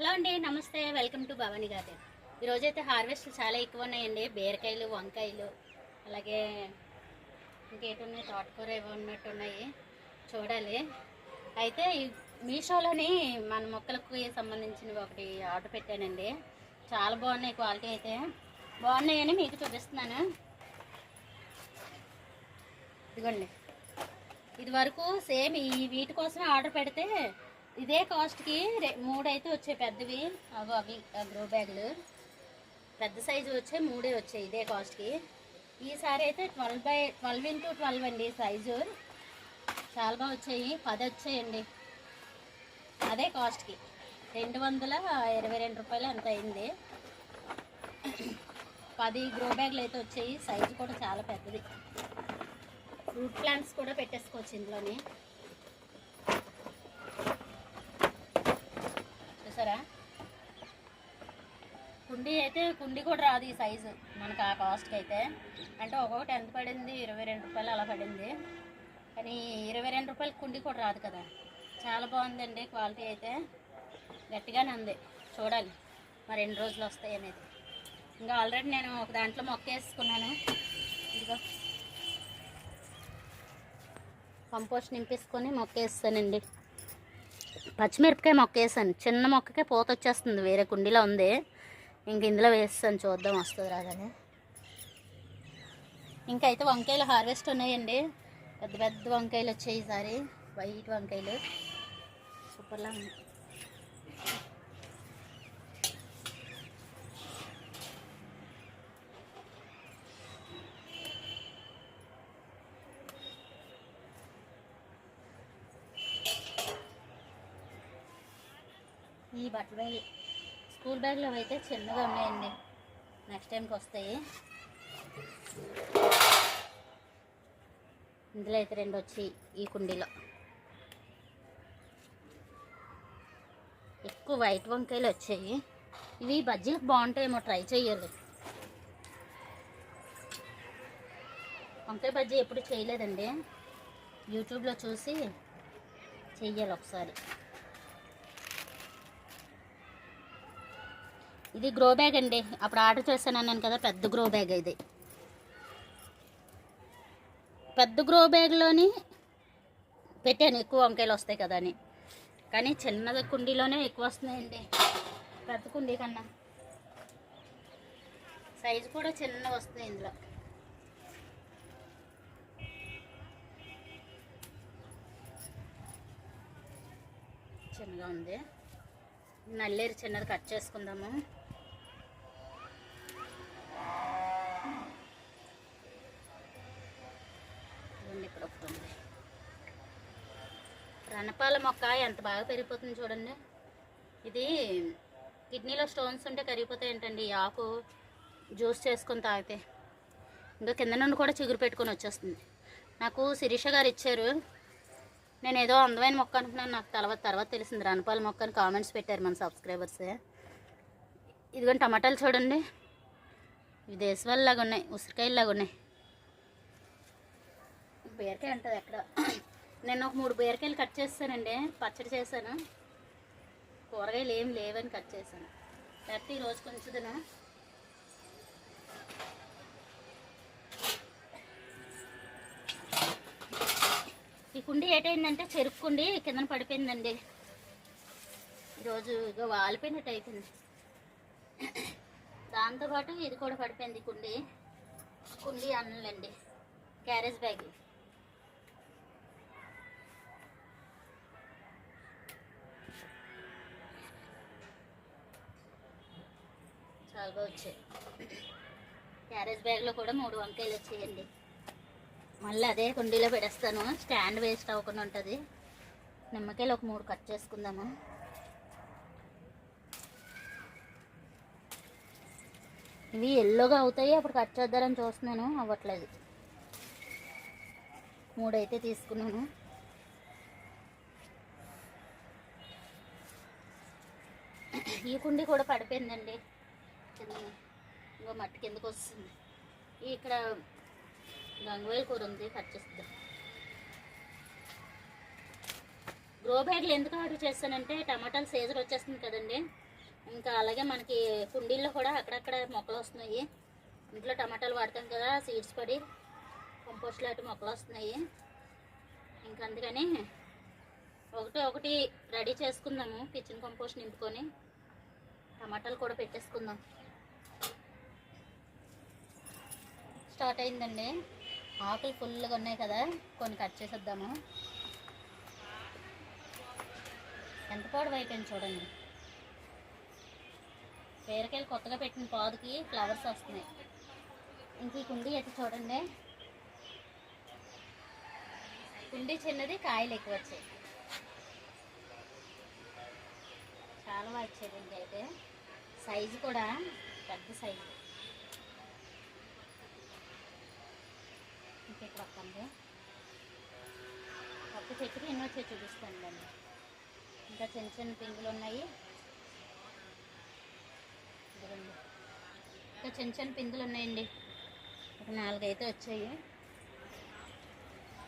Hello అండి నమస్తే. Welcome to Bhavani garden. ఈరోజైతే హార్వెస్ట్ చాలా ఎక్కువ ఉన్నాయండి బీరకాయలు వంకాయలు అలాగే ఇంకేటి ఉన్నాయి తోటకూర ఏవో ఉన్నట్టు ఉన్నాయి చూడాలి. అయితే మీషోలోని మన మొక్కలకు సంబంధించినవి ఒకటి ఆర్డర్ పెట్టానండి. చాలా బాగున్నాయి క్వాలిటీ అయితే. బాగున్నాయని మీకు చూపిస్తున్నాను. ఇదిగోండి. ఇది వరకు సేమ్ ఈ వీటి కోసమే ఆర్డర్ పెడితే ఇదే కాస్ట్కి రె- మూడు అయితే వచ్చాయి పెద్దవి. అవి అవి గ్రో బ్యాగులు పెద్ద సైజు వచ్చాయి మూడే వచ్చాయి ఇదే కాస్ట్కి ఈసారి అయితే twelve by twelve into twelve అండి సైజు చాలా బాగా వచ్చాయి. పది వచ్చాయండి. అదే కాస్ట్కి రెండు వందల ఇరవై రెండు రూపాయలు ఎంత అయింది. పది గ్రో బ్యాగులు అయితే వచ్చాయి. సైజు కూడా చాలా పెద్దది. ఫ్రూట్ ప్లాంట్స్ కూడా పెట్టేసుకోవచ్చు ఇందులోనే. కుండీ అయితే కుండీ కూడా రాదు ఈ సైజు. మనకు ఆ కాస్ట్కి అయితే అంటే ఒక్కొక్కటి ఎంత పడింది? ఇరవై రెండు రూపాయలు అలా పడింది. కానీ ఇరవై రెండు రూపాయలు కుండీ కూడా రాదు కదా. చాలా బాగుందండి క్వాలిటీ అయితే. గట్టిగానే ఉంది. చూడాలి మరి ఎన్ని రోజులు వస్తాయి అనేది. ఇంకా ఆల్రెడీ నేను ఒక దాంట్లో మొక్క వేసుకున్నాను. ఇదిగో. కంపోస్ట్ నింపేసుకొని మొక్క వేస్తానండి. పచ్చిమిరపకాయ మొక్క వేసాను. చిన్న మొక్కకే పూత వచ్చేస్తుంది వేరే కుండీలో ఉంది. ఇంక ఇందులో వేస్తాను చూద్దాం వస్తుంది రాగానే. ఇంకా అయితే వంకాయలు హార్వెస్ట్ ఉన్నాయండి. పెద్ద పెద్ద వంకాయలు వచ్చాయి ఈసారి. వైట్ వంకాయలు. సూపర్లా ఉన్నాయి. ఈ బట్టలు స్కూల్ బ్యాగ్లో అయితే చిన్నగా ఉన్నాయండి. నెక్స్ట్ టైంకి వస్తాయి. ఇందులో అయితే రెండు వచ్చి ఈ కుండీలో. ఎక్కువ వైట్ వంకాయలు వచ్చాయి. ఇవి బజ్జీలకు బాగుంటాయేమో ట్రై చేయాలి వంకాయ బజ్జీ ఎప్పుడు చేయలేదండి. యూట్యూబ్లో చూసి చెయ్యాలి ఒకసారి. ఇది గ్రో బ్యాగ్ అండి. అప్పుడు ఆర్డర్ చేశాను అన్నాను కదా పెద్ద గ్రో బ్యాగ్ ఇది. పెద్ద గ్రో బ్యాగ్లోని పెట్టాను ఎక్కువ వంకాయలు వస్తాయి కదా అని. కానీ చిన్నది కుండీలోనే ఎక్కువ వస్తున్నాయండి. పెద్ద కుండీ కన్నా. సైజు కూడా చిన్న వస్తుంది ఇందులో. చిన్నగా ఉంది. నల్లేరు చిన్నది కట్ చేసుకుందాము. ఇక్కడ ఒకటి ఉంది. రణపాల మొక్క ఎంత బాగా పెరిగిపోతుంది చూడండి. ఇది కిడ్నీలో స్టోన్స్ ఉంటే కరిగిపోతాయి ఏంటండి ఈ ఆకు జ్యూస్ చేసుకొని తాగితే. ఇంకా కింద నుండి కూడా చిగురు పెట్టుకొని వచ్చేస్తుంది. నాకు శిరీష గారు ఇచ్చారు. నేను ఏదో అందమైన మొక్క అనుకున్నాను. నాకు తర్వాత తర్వాత తెలిసింది. రణపాల మొక్క అని కామెంట్స్ పెట్టారు మన సబ్స్క్రైబర్స్ ఇదిగోండి టమాటాలు చూడండి. ఇవి దేశవాళ్ళలాగా ఉన్నాయి. ఉసిరికాయలాగా ఉన్నాయి. బీరకాయ ఉంటుంది ఎక్కడ నేను ఒక మూడు బీరకాయలు కట్ చేస్తానండి. పచ్చడి చేశాను. కూరగాయలు ఏం లేవని కట్ చేశాను. లేకపోతే ఈరోజు కొంచెం కుండీ ఏటైందంటే చెరుకు కుండీ కిందన పడిపోయిందండి. ఈరోజు ఇక వాలిపోయినట్టు అయిపోయింది. దాంతోపాటు ఇది కూడా పడిపోయింది కుండి. కుండీ అన్నలండి. Carriage bag. చాలా బాగా వచ్చాయి. క్యారేజ్ బ్యాగ్లో కూడా మూడు వంకాయలు వచ్చాయండి. మళ్ళీ అదే కుండీలో పెడేస్తాను స్టాండ్ వేస్ట్ అవ్వకుండా ఉంటుంది. నిమ్మకాయలు ఒక మూడు కట్ చేసుకుందాము. ఇవి ఎల్లోగా అవుతాయి అప్పుడు కట్ చేద్దారని చూస్తున్నాను. అవ్వట్లేదు. మూడైతే తీసుకున్నాను. ఈ కుండీ కూడా పడిపోయిందండి. కింద ఇంకో మట్టి కిందకు వస్తుంది. ఇక్కడ గంగవేలు కూర ఉంది కట్ చేస్తాం. గ్రో బ్యాగ్లు ఎందుకు ఆర్డర్ చేస్తానంటే టమాటాలు సీజన్ వచ్చేస్తుంది కదండి. ఇంకా అలాగే మనకి కుండీల్లో కూడా అక్కడక్కడ మొక్కలు వస్తున్నాయి. ఇంట్లో టమాటాలు వాడతాం కదా సీడ్స్ పడి కంపోస్ట్ లాంటి మొక్కలు వస్తున్నాయి. ఇంకా అందుకని ఒకటి ఒకటి రెడీ చేసుకుందాము కిచెన్ కంపోస్ట్ నింపుకొని. టమాటాలు కూడా పెట్టేసుకుందాం. స్టార్ట్ అయిందండి. ఆకులు ఫుల్గా ఉన్నాయి కదా కొన్ని కట్ చేసేద్దాము. ఎంత పొడవు అయిపోయింది చూడండి. బీరకాయలు కొత్తగా పెట్టిన పాదుకి ఫ్లవర్స్ వస్తున్నాయి. ఇంక ఈ కుండీ అయితే చూడండి. కుండీ చిన్నది కాయలు ఎక్కువ వచ్చాయి. చాలా బాగా వచ్చేదండి అయితే. సైజు కూడా పెద్ద సైజు. చెట్టు ఇక్కడ వస్తుంది పప్పు చెట్టుకి ఎన్నో చెట్టు చూపిస్తాను దాన్ని ఇంకా చిన్న చిన్న పింగులు ఉన్నాయి. ఇంకా చిన్న చిన్న పిందులు ఉన్నాయండి. ఒక నాలుగైతే వచ్చాయి.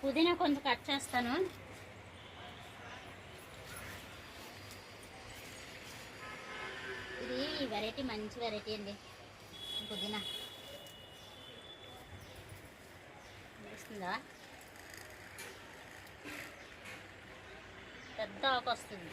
పుదీనా కొంచెం కట్ చేస్తాను. ఇది వెరైటీ మంచి వెరైటీ అండి. పుదీనా. వస్తుందా? పెద్ద ఆకు వస్తుంది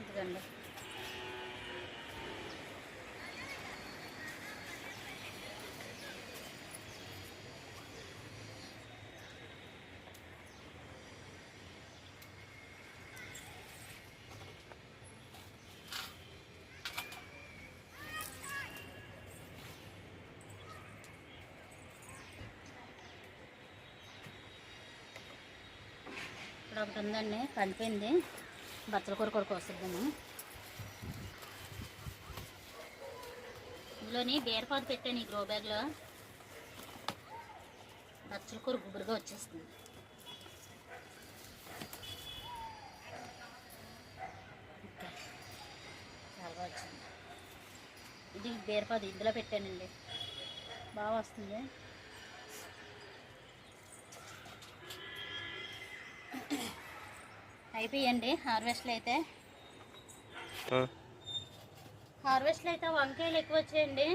ఇదిగోండి ఇక్కడ ఒకటి ఉందండి కంటిపోయింది బచ్చల కూర కూడా కోసిద్దాము ఇందులోని బీరపాదు పెట్టాను ఈ గ్రో బ్యాగ్లో బచ్చల కూర గుబురుగా వచ్చేస్తుంది. చాలా వచ్చింది. ఇది బీరపాదు ఇందులో పెట్టానండి. బాగా వస్తుంది. అయిపోయండి హార్వెస్ట్లు అయితే. హార్వెస్ట్లు అయితే వంకాయలు ఎక్కువ వచ్చాయండి.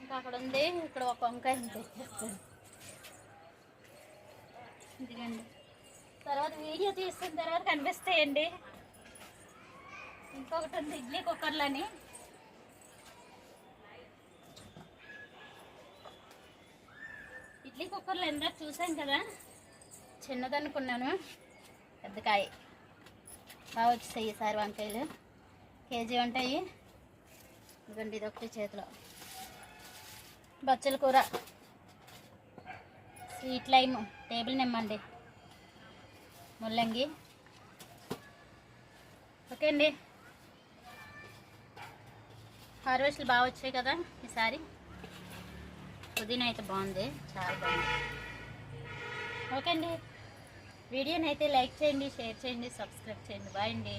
ఇంకా అక్కడ ఉంది ఇక్కడ ఒక వంకాయ ఉంది. ఇదిగండి. తర్వాత వీడియో తీసిన తర్వాత కనిపిస్తాయండి. ఇంకొకటి ఉంది ఇడ్లీ కుక్కర్లని. ఇడ్లీ కుక్కర్లో ఇందాక చూసాం కదా. చిన్నదనుకున్నాను పెద్ద కాయ. బాగా వచ్చేసాయి ఈసారి వంకాయలు. కేజీ ఉంటాయి ఇదిగోండి ఇది ఒకటి చేతిలో. బచ్చల కూర. స్వీట్ లైమ్ టేబుల్ నిమ్మండి. ముల్లంగి. ఓకే అండి. హార్వెస్ట్లు బాగా వచ్చాయి కదా ఈసారి. పుదీనా అయితే బాగుంది చాలా బాగుంది. ఓకే అండి. వీడియోని అయితే లైక్ చేయండి షేర్ చేయండి సబ్స్క్రైబ్ చేయండి. బాయ్ అండి.